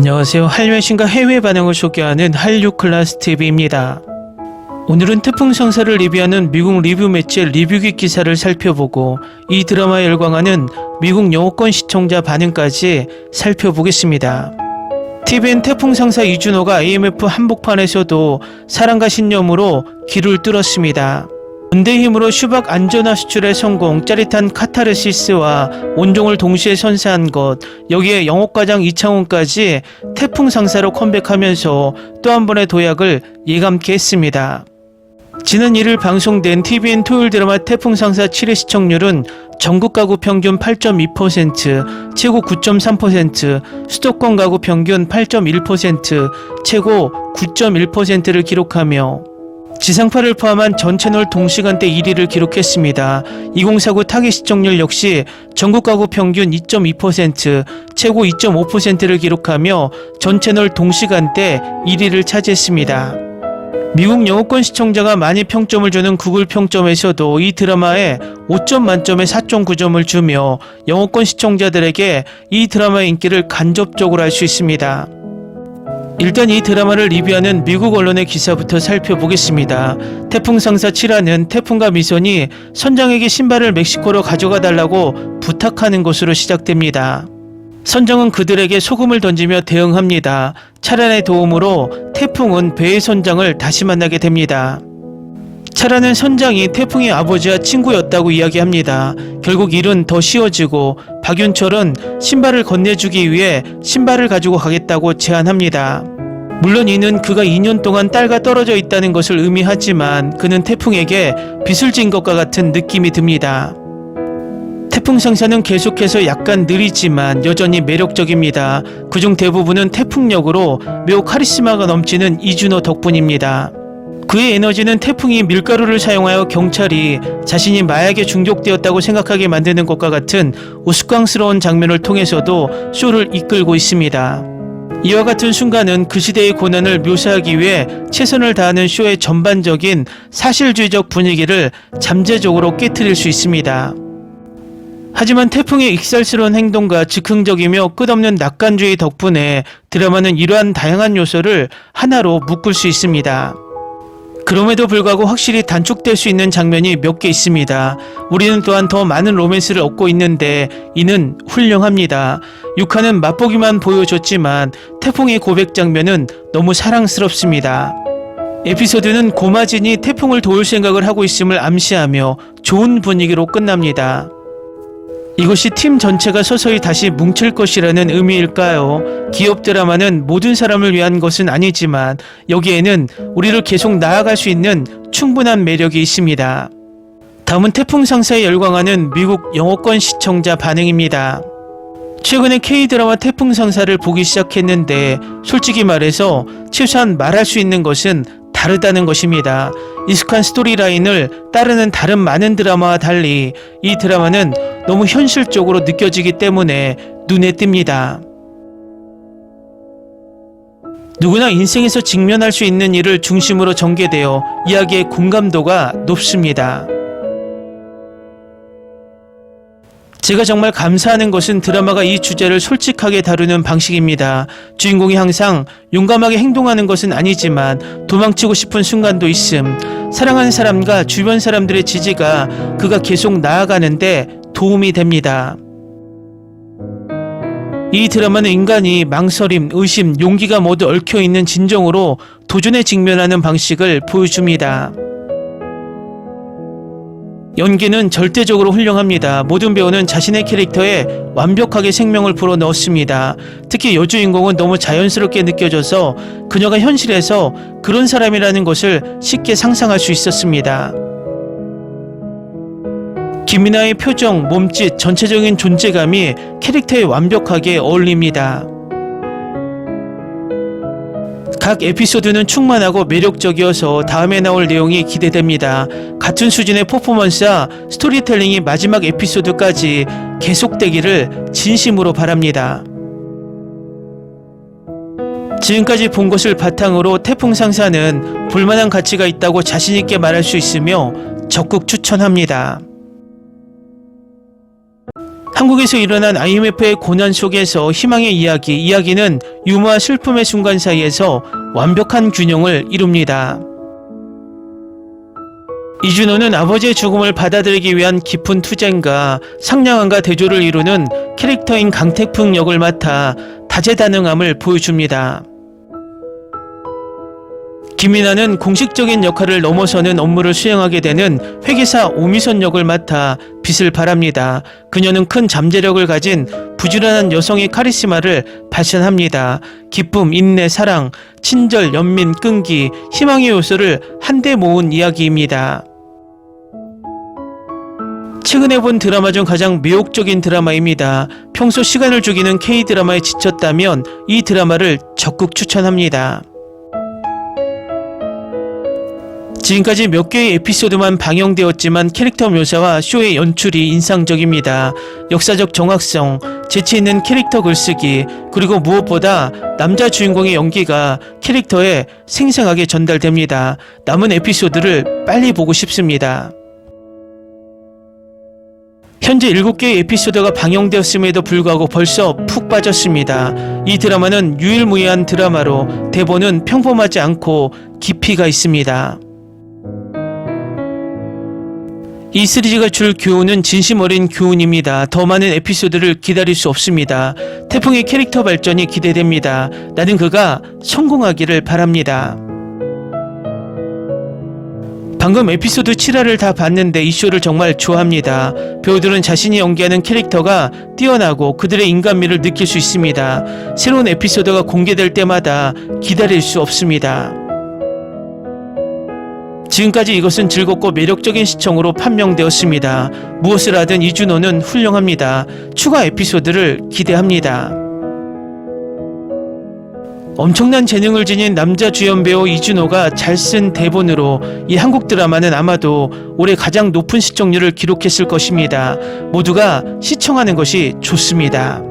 안녕하세요. 한류신과 해외 반응을 소개하는 한류 클래스 TV입니다. 오늘은 태풍 성사를 리뷰하는 미국 리뷰 매체 리뷰기 기사를 살펴보고 이 드라마에 열광하는 미국 영어권 시청자 반응까지 살펴보겠습니다. TVN 태풍 상사 이준호가 IMF 한복판에서도 사랑과 신념으로 길을 뚫었습니다. 군대 힘으로 슈박 안전화 수출의 성공, 짜릿한 카타르시스와 온종을 동시에 선사한 것, 여기에 영업과장 이창훈까지 태풍 상사로 컴백하면서 또 한 번의 도약을 예감케 했습니다. 지난 1일 방송된 TVN 토요일 드라마 태풍 상사 7회 시청률은 전국 가구 평균 8.2%, 최고 9.3%, 수도권 가구 평균 8.1%, 최고 9.1%를 기록하며 지상파를 포함한 전 채널 동시간대 1위를 기록했습니다. 2049 타겟 시청률 역시 전국 가구 평균 2.2%, 최고 2.5%를 기록하며 전 채널 동시간대 1위를 차지했습니다. 미국 영어권 시청자가 많이 평점을 주는 구글 평점에서도 이 드라마에 5점 만점에 4.9점을 주며 영어권 시청자들에게 이 드라마의 인기를 간접적으로 알 수 있습니다. 일단 이 드라마를 리뷰하는 미국 언론의 기사부터 살펴보겠습니다. 태풍 상사 7화는 태풍과 미선이 선장에게 신발을 멕시코로 가져가 달라고 부탁하는 것으로 시작됩니다. 선장은 그들에게 소금을 던지며 대응합니다. 차란의 도움으로 태풍은 배의 선장을 다시 만나게 됩니다. 차라는 선장이 태풍의 아버지와 친구였다고 이야기합니다. 결국 일은 더 쉬워지고 박윤철은 신발을 건네주기 위해 신발을 가지고 가겠다고 제안합니다. 물론 이는 그가 2년 동안 딸과 떨어져 있다는 것을 의미하지만 그는 태풍에게 빚을 진 것과 같은 느낌이 듭니다. 태풍 상사는 계속해서 약간 느리지만 여전히 매력적입니다. 그중 대부분은 태풍력으로 매우 카리스마가 넘치는 이준호 덕분입니다. 그의 에너지는 태풍이 밀가루를 사용하여 경찰이 자신이 마약에 중독되었다고 생각하게 만드는 것과 같은 우스꽝스러운 장면을 통해서도 쇼를 이끌고 있습니다. 이와 같은 순간은 그 시대의 고난을 묘사하기 위해 최선을 다하는 쇼의 전반적인 사실주의적 분위기를 잠재적으로 깨뜨릴 수 있습니다. 하지만 태풍의 익살스러운 행동과 즉흥적이며 끝없는 낙관주의 덕분에 드라마는 이러한 다양한 요소를 하나로 묶을 수 있습니다. 그럼에도 불구하고 확실히 단축될 수 있는 장면이 몇 개 있습니다. 우리는 또한 더 많은 로맨스를 얻고 있는데 이는 훌륭합니다. 6화는 맛보기만 보여줬지만 태풍의 고백 장면은 너무 사랑스럽습니다. 에피소드는 고마진이 태풍을 도울 생각을 하고 있음을 암시하며 좋은 분위기로 끝납니다. 이것이 팀 전체가 서서히 다시 뭉칠 것이라는 의미일까요? 기업 드라마는 모든 사람을 위한 것은 아니지만 여기에는 우리를 계속 나아갈 수 있는 충분한 매력이 있습니다. 다음은 태풍 상사에 열광하는 미국 영어권 시청자 반응입니다. 최근에 K-드라마 태풍 상사를 보기 시작했는데 솔직히 말해서 최소한 말할 수 있는 것은 다르다는 것입니다. 익숙한 스토리라인을 따르는 다른 많은 드라마와 달리 이 드라마는 너무 현실적으로 느껴지기 때문에 눈에 띕니다. 누구나 인생에서 직면할 수 있는 일을 중심으로 전개되어 이야기의 공감도가 높습니다. 제가 정말 감사하는 것은 드라마가 이 주제를 솔직하게 다루는 방식입니다. 주인공이 항상 용감하게 행동하는 것은 아니지만 도망치고 싶은 순간도 있음. 사랑하는 사람과 주변 사람들의 지지가 그가 계속 나아가는데 도움이 됩니다. 이 드라마는 인간이 망설임, 의심, 용기가 모두 얽혀 있는 진정으로 도전에 직면하는 방식을 보여줍니다. 연기는 절대적으로 훌륭합니다. 모든 배우는 자신의 캐릭터에 완벽하게 생명을 불어 넣었습니다. 특히 여주인공은 너무 자연스럽게 느껴져서 그녀가 현실에서 그런 사람이라는 것을 쉽게 상상할 수 있었습니다. 김이나의 표정, 몸짓, 전체적인 존재감이 캐릭터에 완벽하게 어울립니다. 각 에피소드는 충만하고 매력적이어서 다음에 나올 내용이 기대됩니다. 같은 수준의 퍼포먼스와 스토리텔링이 마지막 에피소드까지 계속되기를 진심으로 바랍니다. 지금까지 본 것을 바탕으로 태풍 상사는 볼만한 가치가 있다고 자신있게 말할 수 있으며 적극 추천합니다. 한국에서 일어난 IMF의 고난 속에서 희망의 이야기, 이야기는 유머와 슬픔의 순간 사이에서 완벽한 균형을 이룹니다. 이준호는 아버지의 죽음을 받아들이기 위한 깊은 투쟁과 상냥함과 대조를 이루는 캐릭터인 강태풍 역을 맡아 다재다능함을 보여줍니다. 김이나는 공식적인 역할을 넘어서는 업무를 수행하게 되는 회계사 오미선 역을 맡아 빛을 발합니다. 그녀는 큰 잠재력을 가진 부지런한 여성의 카리스마를 발산합니다. 기쁨, 인내, 사랑, 친절, 연민, 끈기, 희망의 요소를 한데 모은 이야기입니다. 최근에 본 드라마 중 가장 매혹적인 드라마입니다. 평소 시간을 죽이는 K-드라마에 지쳤다면 이 드라마를 적극 추천합니다. 지금까지 몇 개의 에피소드만 방영되었지만 캐릭터 묘사와 쇼의 연출이 인상적입니다. 역사적 정확성, 재치 있는 캐릭터 글쓰기, 그리고 무엇보다 남자 주인공의 연기가 캐릭터에 생생하게 전달됩니다. 남은 에피소드를 빨리 보고 싶습니다. 현재 7개의 에피소드가 방영되었음에도 불구하고 벌써 푹 빠졌습니다. 이 드라마는 유일무이한 드라마로 대본은 평범하지 않고 깊이가 있습니다. 이 시리즈가 줄 교훈은 진심 어린 교훈입니다. 더 많은 에피소드를 기다릴 수 없습니다. 태풍의 캐릭터 발전이 기대됩니다. 나는 그가 성공하기를 바랍니다. 방금 에피소드 7화를 다 봤는데 이 쇼를 정말 좋아합니다. 배우들은 자신이 연기하는 캐릭터가 뛰어나고 그들의 인간미를 느낄 수 있습니다. 새로운 에피소드가 공개될 때마다 기다릴 수 없습니다. 지금까지 이것은 즐겁고 매력적인 시청으로 판명되었습니다. 무엇을 하든 이준호는 훌륭합니다. 추가 에피소드를 기대합니다. 엄청난 재능을 지닌 남자 주연 배우 이준호가 잘 쓴 대본으로 이 한국 드라마는 아마도 올해 가장 높은 시청률을 기록했을 것입니다. 모두가 시청하는 것이 좋습니다.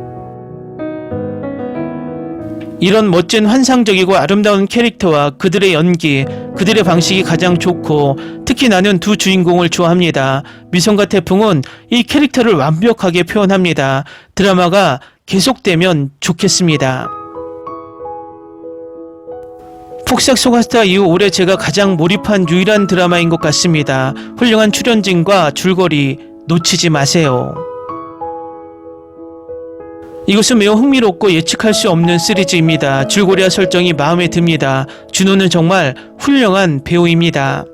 이런 멋진 환상적이고 아름다운 캐릭터와 그들의 연기, 그들의 방식이 가장 좋고 특히 나는 두 주인공을 좋아합니다. 미성과 태풍은 이 캐릭터를 완벽하게 표현합니다. 드라마가 계속되면 좋겠습니다. 폭삭 소가스타 이후 올해 제가 가장 몰입한 유일한 드라마인 것 같습니다. 훌륭한 출연진과 줄거리 놓치지 마세요. 이것은 매우 흥미롭고 예측할 수 없는 시리즈입니다. 줄거리와 설정이 마음에 듭니다. 준호는 정말 훌륭한 배우입니다.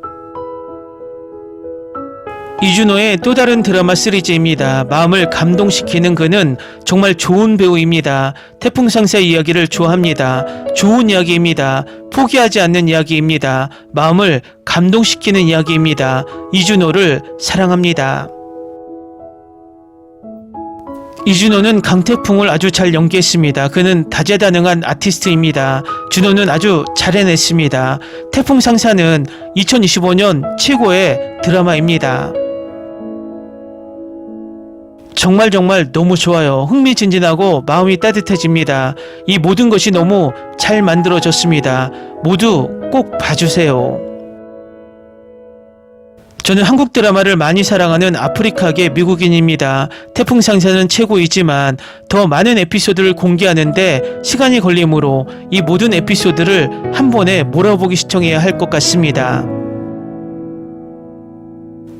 이준호의 또 다른 드라마 시리즈입니다. 마음을 감동시키는 그는 정말 좋은 배우입니다. 태풍상사 이야기를 좋아합니다. 좋은 이야기입니다. 포기하지 않는 이야기입니다. 마음을 감동시키는 이야기입니다. 이준호를 사랑합니다. 이준호는 강태풍을 아주 잘 연기했습니다. 그는 다재다능한 아티스트입니다. 준호는 아주 잘 해냈습니다. 태풍 상사는 2025년 최고의 드라마입니다. 정말 정말 너무 좋아요. 흥미진진하고 마음이 따뜻해집니다. 이 모든 것이 너무 잘 만들어졌습니다. 모두 꼭 봐주세요. 저는 한국 드라마를 많이 사랑하는 아프리카계 미국인입니다. 태풍 상사는 최고이지만 더 많은 에피소드를 공개하는데 시간이 걸리므로 이 모든 에피소드를 한 번에 몰아보기 시청해야 할 것 같습니다.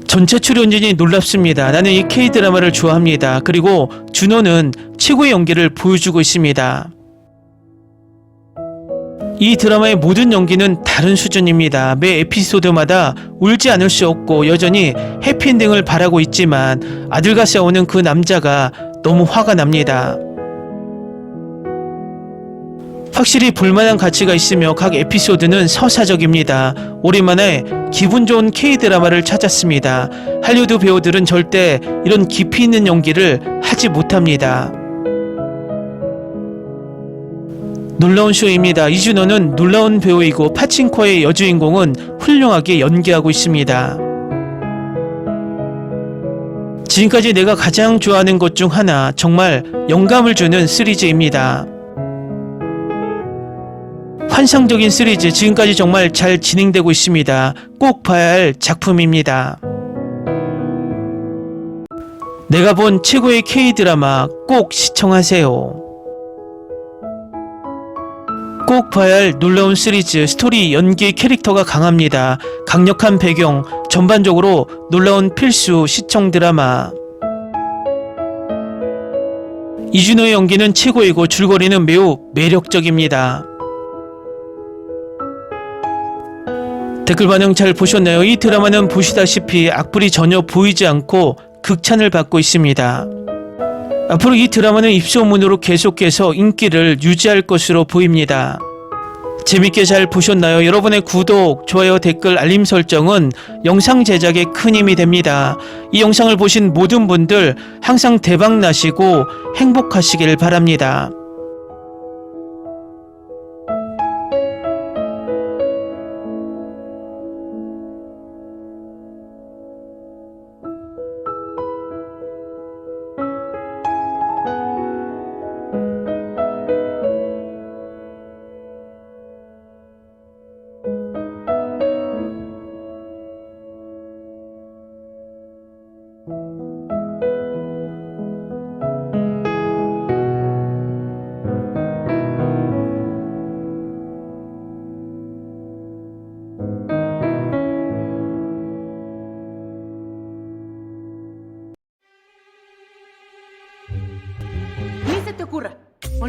전체 출연진이 놀랍습니다. 나는 이 K-드라마를 좋아합니다. 그리고 준호는 최고의 연기를 보여주고 있습니다. 이 드라마의 모든 연기는 다른 수준입니다. 매 에피소드마다 울지 않을 수 없고 여전히 해피엔딩을 바라고 있지만 아들과 싸우는 그 남자가 너무 화가 납니다. 확실히 볼만한 가치가 있으며 각 에피소드는 서사적입니다. 오랜만에 기분 좋은 K-드라마를 찾았습니다. 할리우드 배우들은 절대 이런 깊이 있는 연기를 하지 못합니다. 놀라운 쇼입니다. 이준호는 놀라운 배우이고 파친코의 여주인공은 훌륭하게 연기하고 있습니다. 지금까지 내가 가장 좋아하는 것 중 하나, 정말 영감을 주는 시리즈입니다. 환상적인 시리즈, 지금까지 정말 잘 진행되고 있습니다. 꼭 봐야 할 작품입니다. 내가 본 최고의 K-드라마 꼭 시청하세요. 꼭 봐야 할 놀라운 시리즈 스토리 연기 캐릭터가 강합니다. 강력한 배경, 전반적으로 놀라운 필수 시청 드라마. 이준호의 연기는 최고이고 줄거리는 매우 매력적입니다. 댓글 반영 잘 보셨나요? 이 드라마는 보시다시피 악플이 전혀 보이지 않고 극찬을 받고 있습니다. 앞으로 이 드라마는 입소문으로 계속해서 인기를 유지할 것으로 보입니다. 재밌게 잘 보셨나요? 여러분의 구독, 좋아요, 댓글, 알림 설정은 영상 제작에 큰 힘이 됩니다. 이 영상을 보신 모든 분들 항상 대박 나시고 행복하시길 바랍니다.